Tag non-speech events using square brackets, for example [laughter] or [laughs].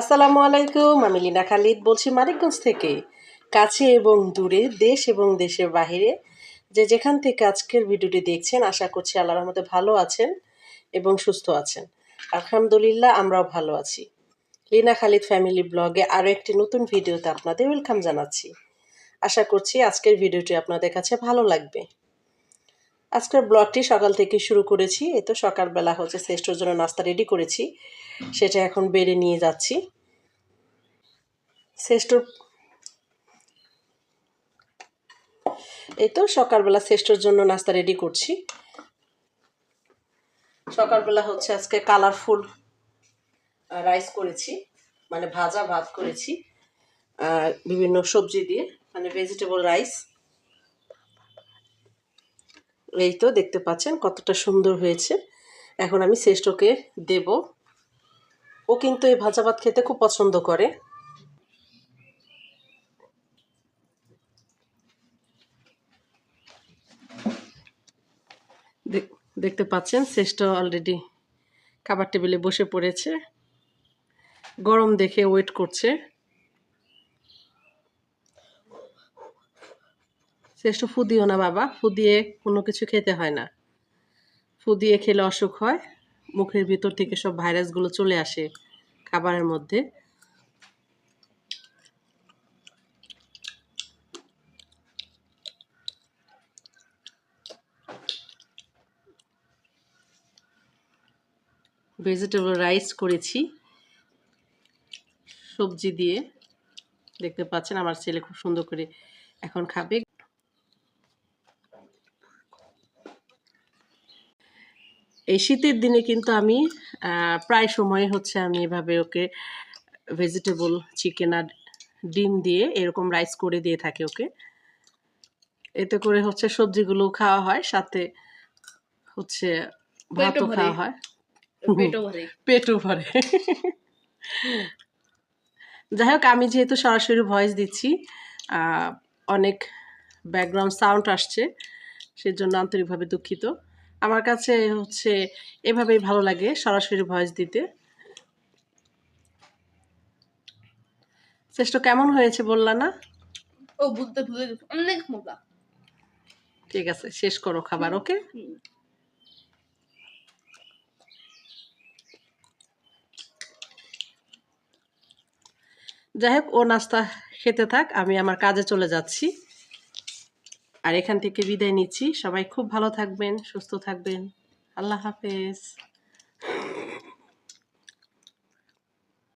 আসসালামু আলাইকুম, আমি লিনা খালিদ বলছি মানিকগঞ্জ থেকে। কাছে এবং দূরে, দেশ এবং দেশের বাহিরে। যে যেখান থেকে আজকের ভিডিওটি দেখছেন, আশা করছি আল্লাহ রহমতে ভালো আছেন এবং সুস্থ আছেন। আলহামদুলিল্লাহ, আমরাও ভালো আছি। লিনা খালিদ ফ্যামিলি ব্লগে আরও একটি নতুন ভিডিওতে আপনাদের ওয়েলকাম জানাচ্ছি। আশা করছি আজকের ভিডিওটি আপনাদের কাছে ভালো লাগবে। আজকের ব্লগটি সকাল থেকে শুরু করেছি, এই তো সকালবেলা হচ্ছে শ্রেষ্ঠর জন্য নাস্তা রেডি করেছি। সেটা এখন বেড়ে নিয়ে যাচ্ছি। শ্রেষ্ঠ এই তো সকালবেলা শ্রেষ্ঠর জন্য নাস্তা রেডি করছি। সকালবেলা হচ্ছে আজকে কালারফুল রাইস করেছি মানে ভাজা ভাত করেছি বিভিন্ন সবজি দিয়ে মানে ভেজিটেবল রাইস এই তো দেখতে পাচ্ছেন কতটা সুন্দর হয়েছে। এখন আমি শ্রেষ্ঠকে দেব। ও কিন্তু এই ভাজা ভাত খেতে খুব পছন্দ করে। দেখতে পাচ্ছেন, শ্রেষ্ঠ অলরেডি খাবার টেবিলে বসে পড়েছে। গরম দেখে ওয়েট করছে। শ্রেষ্ঠ ফুদিও না বাবা ফুদিয়ে কোনো কিছু খেতে হয় না। ফুদিয়ে খেলে অসুখ হয়, মুখের ভিতর থেকে সব ভাইরাসগুলো চলে আসে খাবারের মধ্যে। ভেজিটেবল রাইস করেছি। সবজি দিয়ে। দেখতে পাচ্ছেন আমার ছেলে খুব সুন্দর করে এখন খাবে। এই শীতের দিনে কিন্তু আমি প্রায় সময় হচ্ছে আমি এভাবে ওকে ভেজিটেবল চিকেন আর ডিম দিয়ে এরকম রাইস করে দিয়ে থাকি ওকে। এতে করে হচ্ছে সবজিগুলো খাওয়া হয় সাথে হচ্ছে ভাতও খাওয়া হয়। [laughs] পেটও ভরে। যাই হোক আমি যেহেতু সরাসরি ভয়েস দিচ্ছি অনেক ব্যাকগ্রাউন্ড সাউন্ড আসছে সেজন্য আন্তরিকভাবে দুঃখিত। আমার কাছে হচ্ছে এভাবেই ভালো লাগে সরাসরি ভয়েস দিতে। চেষ্টা কেমন হয়েছে বললা না? ও বুঝতে ভুলে অনেক মজা। ঠিক আছে শেষ করো খাবার ওকে? যাই হোক, ও নাস্তা খেতে থাক, আমি আমার কাজে চলে যাচ্ছি। আর এখান থেকে বিদায় নিচ্ছি। সবাই খুব ভালো থাকবেন, সুস্থ থাকবেন। আল্লাহ হাফেজ।